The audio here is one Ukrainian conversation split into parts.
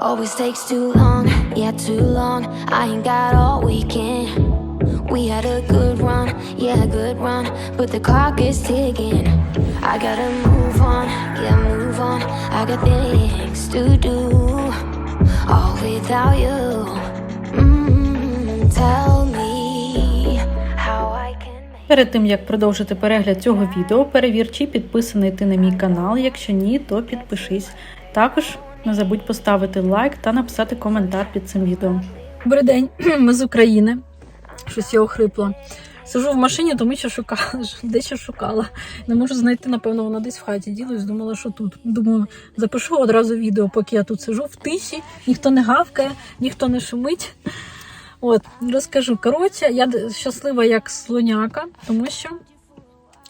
Always takes too long, yeah, too long. I ain't got all weekend. We had a good run, yeah, good run. But the clock is ticking. I gotta move on, yeah, move on. I got things to do, all without you. Mm, tell me how I can. Перед тим як продовжити перегляд цього відео, перевір, чи підписаний ти на мій канал. Якщо ні, то підпишись. Також не забудь поставити лайк та написати коментар під цим відео. Добрий день, ми з України. Щось я охрипла. Сижу в машині, тому що шукала, дещо шукала. Не можу знайти, напевно, вона десь в хаті ділась, думала, що тут. Думаю, запишу одразу відео, поки я тут сижу в тиші, ніхто не гавкає, ніхто не шумить. От, розкажу. Коротше, я щаслива як слоняка, тому що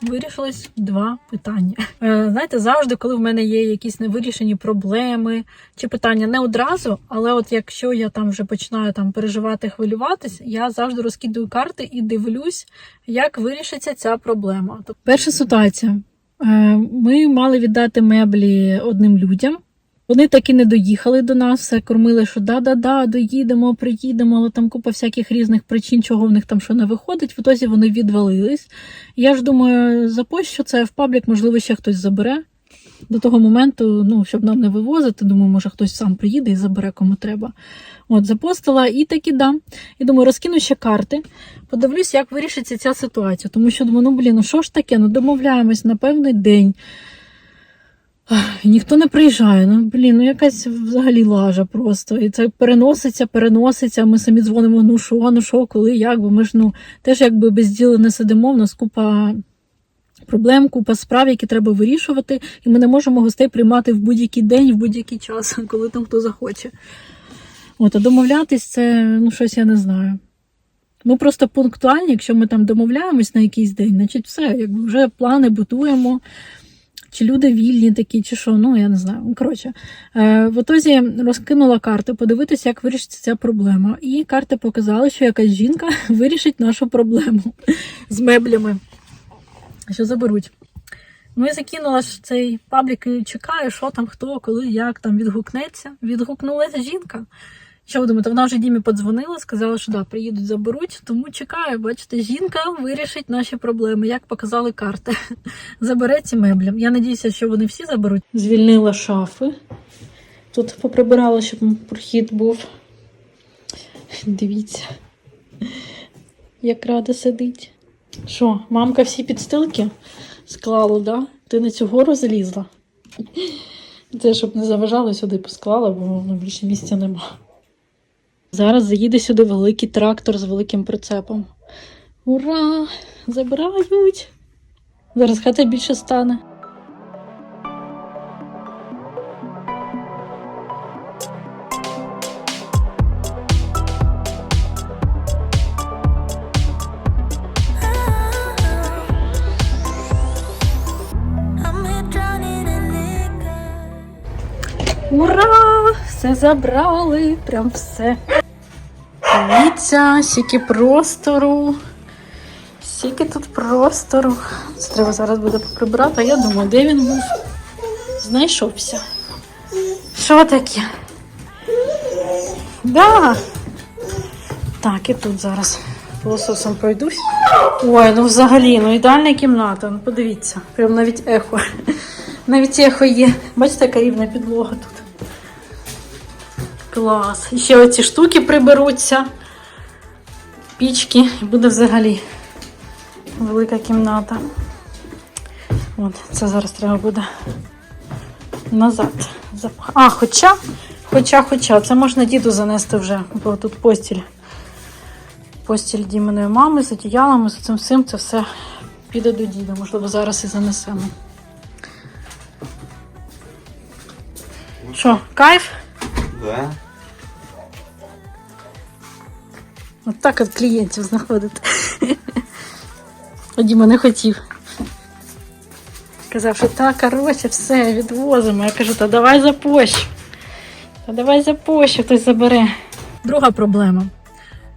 вирішилось два питання. Е, знаєте, завжди, коли в мене є якісь невирішені проблеми чи питання не одразу, але от якщо я там вже починаю там переживати, хвилюватись, я завжди розкидую карти і дивлюсь, як вирішиться ця проблема. Тобто, перша ситуація. Е, Ми мали віддати меблі одним людям. Вони так і не доїхали до нас, кормили, що да-да-да, доїдемо, приїдемо, але там купа всяких різних причин, чого в них там що не виходить. В ітозі вони відвалились. Я ж думаю, запощу це в паблік, можливо, ще хтось забере. До того моменту, ну, щоб нам не вивозити, думаю, може хтось сам приїде і забере кому треба. От, запостила і таки дам. І думаю, розкину ще карти, подивлюсь, як вирішиться ця ситуація. Тому що думаю, ну блін, ну що ж таке? Ну домовляємось на певний день. Ніхто не приїжджає. Ну блін, ну якась взагалі лажа просто. І це переноситься, переноситься. Ми самі дзвонимо, ну що, ну що, коли, як, бо ми ж ну теж якби без діла не сидимо. В нас купа проблем, купа справ, які треба вирішувати, і ми не можемо гостей приймати в будь-який день, в будь-який час, коли там хто захоче. От, а домовлятись, це ну щось я не знаю. Ми просто пунктуальні, якщо ми там домовляємось на якийсь день, значить все, якби вже плани будуємо. Чи люди вільні такі, чи що, ну я не знаю. Коротше, е, в отозі розкинула карти, подивитися, як вирішиться ця проблема. І карти показали, що якась жінка вирішить нашу проблему з меблями, що заберуть. Ну і закинула ж цей паблік і чекаю, що там, хто, коли, як там відгукнеться. Відгукнулася жінка. Що ви думаєте, вона вже Дімі подзвонила, сказала, що да, приїдуть, заберуть. Тому чекаю, бачите, жінка вирішить наші проблеми, як показали карти. Забере ці меблі. Я надіюся, що вони всі заберуть. Звільнила шафи. Тут поприбирала, щоб прохід був. Дивіться, як рада сидить. Що, мамка всі підстилки склала, да? Ти на цю гору залізла? Це щоб не заважало сюди посклала, бо ну, більше місця нема. Зараз заїде сюди великий трактор з великим прицепом. Ура! Забирають! Зараз хата більше стане. Забрали! Прям все. Дивіться, скільки простору. Скільки тут простору. Це треба зараз буде поприбирати, а я думаю, де він був? Знайшовся. Що таке? Да. Так, і тут зараз пилососом пройдусь. Ой, ну взагалі, ну ідеальна кімната. Ну подивіться, прям навіть ехо. Навіть ехо є. Бачите, яка рівна підлога тут. Клас. Ще оці штуки приберуться. Пічки, і буде взагалі велика кімната. От, це зараз треба буде назад. А, хоча, хоча, хоча, це можна діду занести вже, бо тут постіль. Постіль Діминої мами з одіялами, з цим всім, це все піде до діда. Можливо, зараз і занесемо. Що, кайф? Да. От так от клієнтів знаходити. Діма не хотів. Казав, що так, коротше, все, відвозимо. Я кажу, та давай запощу. Та давай запощу, хтось забере. Друга проблема.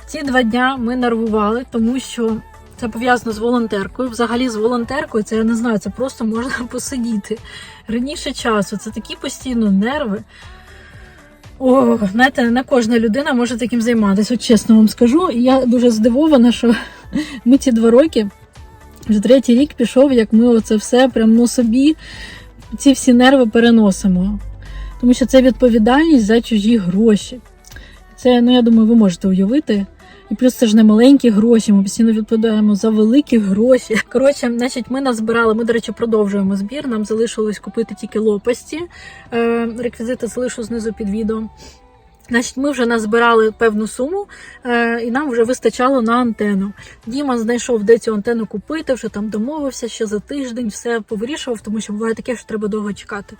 Ці два дня ми нервували, тому що це пов'язано з волонтеркою. Взагалі з волонтеркою, це я не знаю, це просто можна посидіти. Раніше часу, це такі постійно нерви. О, знаєте, не кожна людина може таким займатися. От чесно вам скажу. Я дуже здивована, що ми ці два роки, вже третій рік пішов, як ми оце все прямо на собі ці всі нерви переносимо. Тому що це відповідальність за чужі гроші. Це, ну я думаю, ви можете уявити. І плюс це ж не маленькі гроші, ми постійно відповідаємо за великі гроші. Коротше, значить, ми назбирали, ми, до речі, продовжуємо збір. Нам залишилось купити тільки лопасті. Е, реквізити залишу знизу під відео. Значить, ми вже назбирали певну суму, е, і нам вже вистачало на антенну. Діма знайшов, де цю антенну купити, вже там домовився ще за тиждень, все повирішував, тому що буває таке, що треба довго чекати.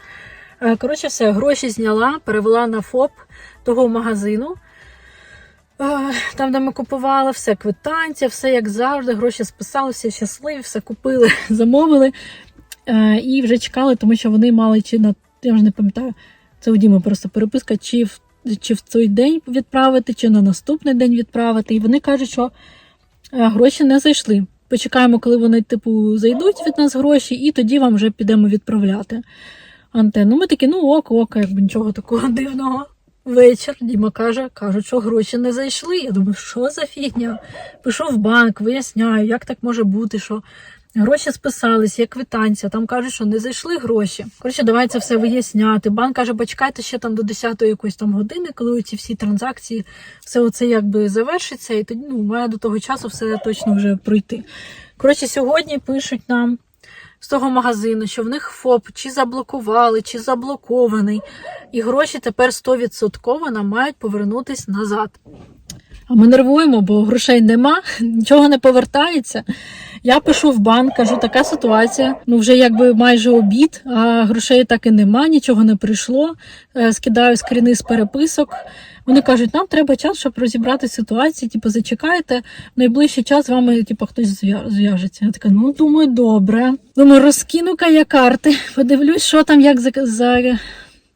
Е, коротше, все, гроші зняла, перевела на ФОП того магазину. Там, де ми купували, все квитанція, все як завжди, гроші списали, всі щасливі, все купили, замовили. Е, І вже чекали, тому що вони мали чи на я вже не пам'ятаю, це у Діми просто переписка, чи в чи в той день відправити, чи на наступний день відправити. І вони кажуть, що е, гроші не зайшли. Почекаємо, коли вони, типу, зайдуть від нас гроші, і тоді вам вже підемо відправляти антенну. Ми такі, ну ок, ок, якби нічого такого дивного. Вечір Діма каже, кажуть, що гроші не зайшли. Я думаю, що за фігня? Пишу в банк, виясняю, як так може бути, що гроші списались, є квитанція. Там кажуть, що не зайшли гроші. Коротше, давай це все виясняти. Банк каже, почекайте ще там до 10 якоїсь там години, коли ці всі транзакції, все оце якби завершиться, і тоді ну, має до того часу все точно вже пройти. Коротше, сьогодні пишуть нам. З того магазину, що в них ФОП чи заблокували, чи заблокований, і гроші тепер 100% нам мають повернутись назад. Ми нервуємо, бо грошей нема, нічого не повертається. Я пишу в банк, кажу, така ситуація. Ну вже якби майже обід, а грошей так і нема, нічого не прийшло. Е, Скидаю скріни з переписок. Вони кажуть, нам треба час, щоб розібрати ситуацію. Типу, зачекайте, в найближчий час з вами, типу, хтось зв'яжеться. Я така, ну думаю, добре. Думаю, розкину-ка я карти, подивлюсь, що там, як за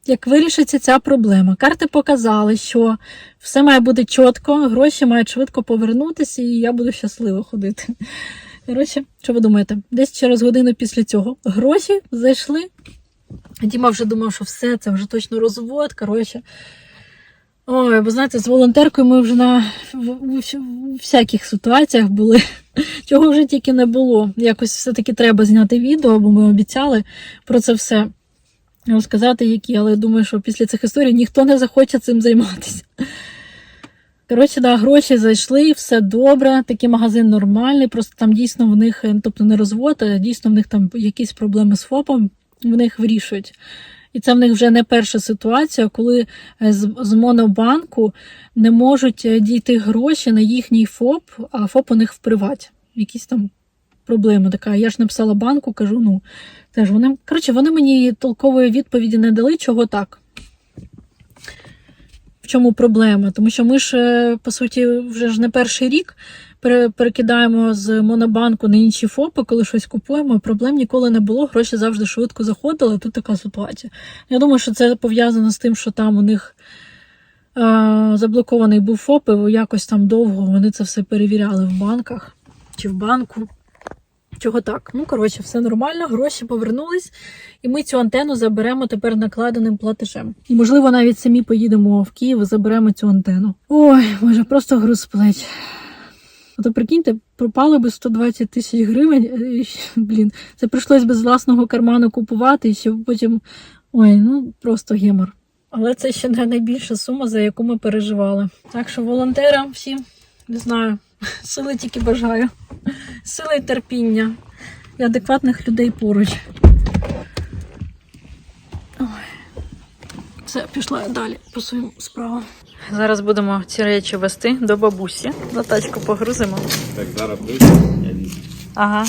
як вирішиться ця проблема. Карти показали, що все має бути чітко, гроші мають швидко повернутися, і я буду щасливо ходити. Коротше, що ви думаєте? Десь через годину після цього гроші зайшли. Діма вже думав, що все, це вже точно розвод. Коротше. Ой, бо знаєте, з волонтеркою ми вже на в всяких ситуаціях були, чого вже тільки не було. Якось все-таки треба зняти відео, бо ми обіцяли про це все розказати, які, але я думаю, що після цих історій ніхто не захоче цим займатися. Коротше, да, гроші зайшли, все добре. Такий магазин нормальний, просто там дійсно в них, е, тобто не розвод, а дійсно в них там якісь проблеми з ФОПом, в них вирішують. І це в них вже не перша ситуація, коли е, з, монобанку не можуть е, дійти гроші на їхній ФОП, а ФОП у них в приваті. Якісь там проблеми така. Я ж написала банку, кажу, ну теж вони. Коротше, вони мені толкової відповіді не дали, чого так. В чому проблема? Тому що ми ж, е, по суті, вже ж не перший рік перекидаємо з монобанку на інші ФОПи, коли щось купуємо. Проблем ніколи не було, гроші завжди швидко заходили, тут така ситуація. Я думаю, що це пов'язано з тим, що там у них е, заблокований був ФОП, і якось там довго вони це все перевіряли в банках чи в банку. Чого так? Ну, коротше, все нормально, гроші повернулись, і ми цю антенну заберемо тепер накладеним платежем. І, можливо, навіть самі поїдемо в Київ і заберемо цю антенну. Ой, може, просто груз плеч. Ото прикиньте, пропало би 120 тисяч гривень. е, Блін, це прийшлось без власного карману купувати, і ще потім. Ой, ну просто гемор. Але це ще не найбільша сума, за яку ми переживали. Так що волонтерам всім, не знаю, сили тільки бажаю. Сили і терпіння і адекватних людей поруч. Ой. Все, пішла я далі по своїм справам. Зараз будемо ці речі вести до бабусі. На тачку погрузимо. Так, зараз я візьму. Ага.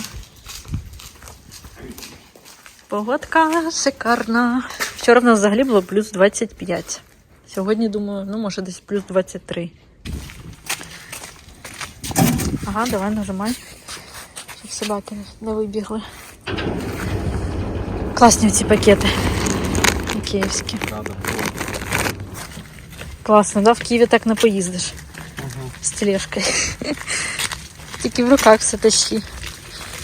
Погодка шикарна. Вчора в нас взагалі було плюс 25. Сьогодні, думаю, ну може десь плюс 23. Ага, давай нажимай. Щоб собаки не вибігли. Класні ці пакети. Київські. Класно, да? В Києві так не поїздиш. З тележкою. Тільки в руках все тащи.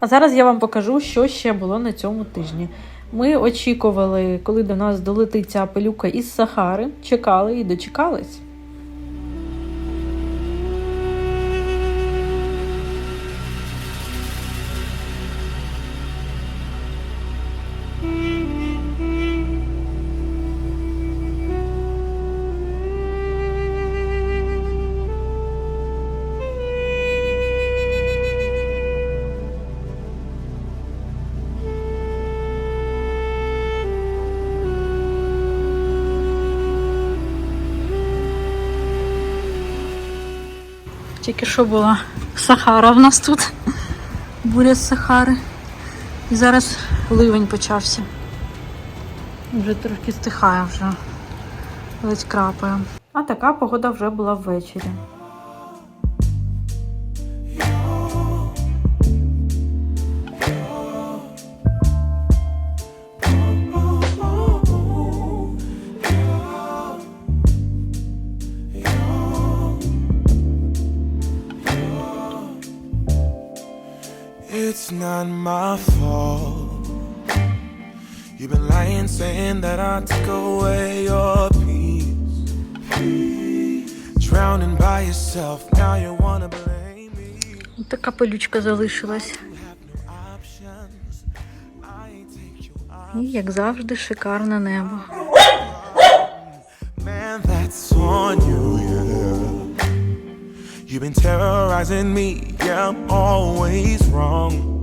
А зараз я вам покажу, що ще було на цьому тижні. Ми очікували, коли до нас долетить ця пилюка із Сахари, чекали і дочекались. Тільки що була Сахара в нас тут. Буря з Сахари. І зараз ливень почався. Вже трошки стихає вже. Ледь крапає. А така погода вже була ввечері. Not my fault. You've been lying, saying that I took away your peace. Drowning by yourself, now you wanna blame me. Така пилючка залишилась. І, як завжди, шикарне небо. Man, that's on you, yeah. You've been terrorizing me, yeah, I'm always wrong.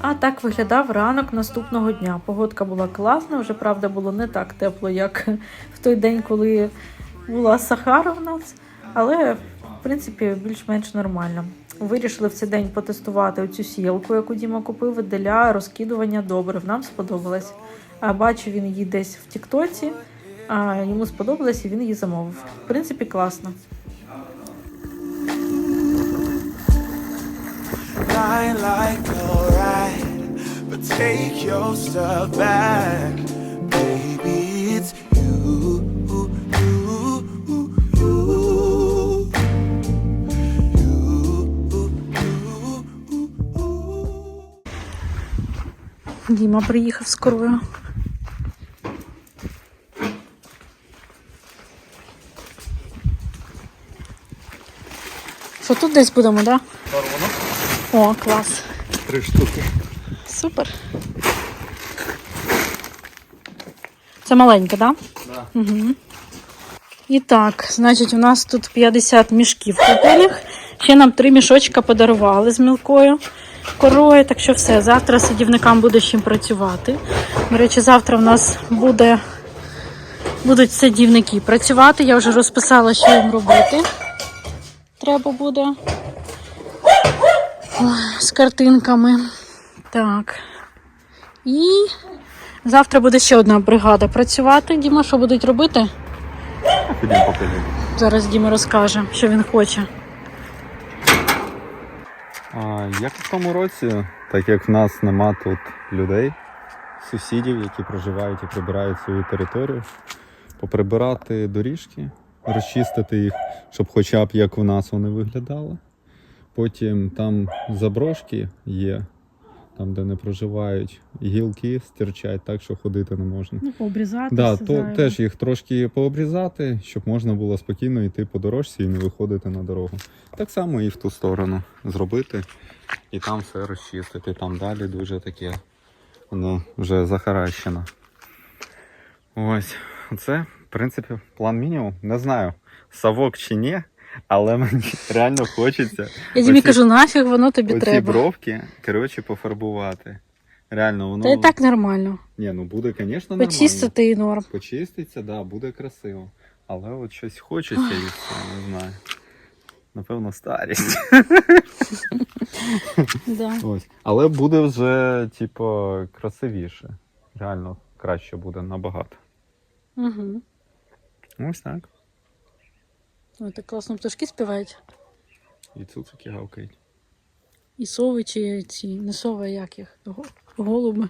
А так виглядав ранок наступного дня. Погодка була класна, вже правда було не так тепло, як в той день, коли була Сахара в нас. Але, в принципі, більш-менш нормально. Вирішили в цей день потестувати оцю сілку, яку Діма купив для розкидування добрив. Нам сподобалось. Бачу, він її десь в Тіктоці, а йому сподобалось і він її замовив. В принципі, класно. Lie like alright, but take your stuff back. Baby, it's you, you, you, you, you. Діма приїхав скорою. Що тут десь будемо, так? Да? О, клас. Три штуки. Супер. Це маленьке, так? Да. Угу. І так, значить, у нас тут 50 мішків куплених. Ще нам три мішочка подарували з мілкою корою. Так що все, завтра садівникам буде з чим працювати. До речі, завтра в нас буде, будуть садівники працювати. Я вже розписала, що їм робити. Треба буде з картинками. Так. І завтра буде ще одна бригада працювати. Діма, що будуть робити? Ходім покажи. Зараз Діма розкаже, що він хоче. А, як в тому році, так як в нас нема тут людей, сусідів, які проживають і прибирають свою територію, поприбирати доріжки, розчистити їх, щоб хоча б як у нас вони виглядали. Потім там заброшки є, там, де не проживають, гілки стирчать так, що ходити не можна. Ну, пообрізати. Да, то теж їх трошки пообрізати, щоб можна було спокійно йти по дорожці і не виходити на дорогу. Так само і в ту сторону зробити, і там все розчистити. Там далі дуже таке воно вже захаращено. Ось, це, в принципі, план мінімум. Не знаю, совок чи ні, але мені реально хочеться Я оці- кажу, нафіг воно тобі оці треба. бровки, коротше, пофарбувати. Реально, воно Та і так нормально. Ні, ну буде, звісно, нормально. Почистити і норм. Почиститься, да, буде красиво. Але от щось хочеться і все, не знаю. Напевно, старість. Да. Ось. Але буде вже, типу, красивіше. Реально краще буде набагато. Угу. Ось так. Ой, так класно пташки співають. І цуцики гавкають. І сови чи ці, не сови, а як їх? Голуби.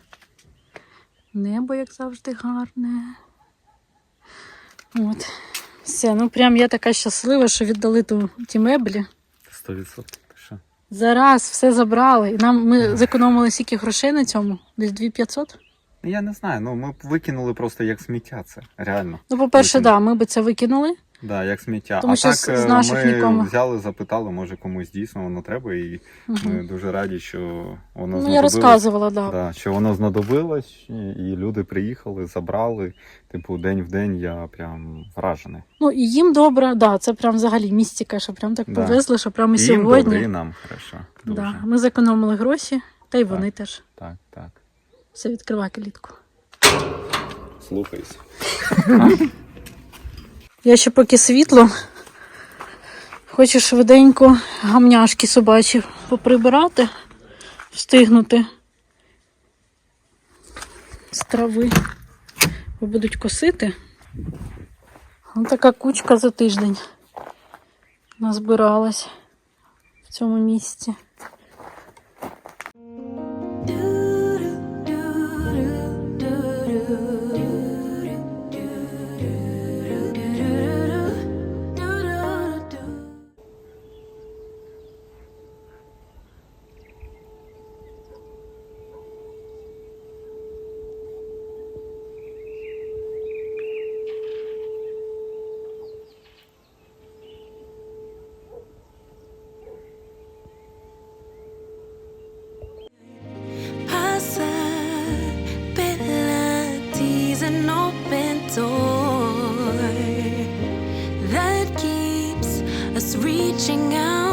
Небо, як завжди, гарне. От. Все, ну прям я така щаслива, що віддали ту, ті меблі. 100%. Що? Зараз все забрали. І нам ми зекономили стільки грошей на цьому. Десь 2500? Я не знаю, ну ми б викинули просто як сміття це, реально. Ну, по-перше, Викинули. да, ми би це викинули. Да, як сміття. Тому а що так з- з е, наших ми нікому. взяли, запитали, може комусь дійсно воно треба, і Угу. ми дуже раді, що воно Ну, я розказувала, да. Да, що воно знадобилось, і, люди приїхали, забрали. Типу, день в день я прям вражений. Ну і їм добре, да, це прям взагалі містика, що прям так Да. повезли, що прямо І їм сьогодні. добре, і нам хорошо. Дуже. Да, ми зекономили гроші, та й Так. вони теж. Так, так. Все, відкривай калітку. Слухайся. Я ще поки світло. Хочу швиденько гамняшки собачі поприбирати, встигнути з трави, бо будуть косити. Ось така кучка за тиждень назбиралась в цьому місці. Reaching out.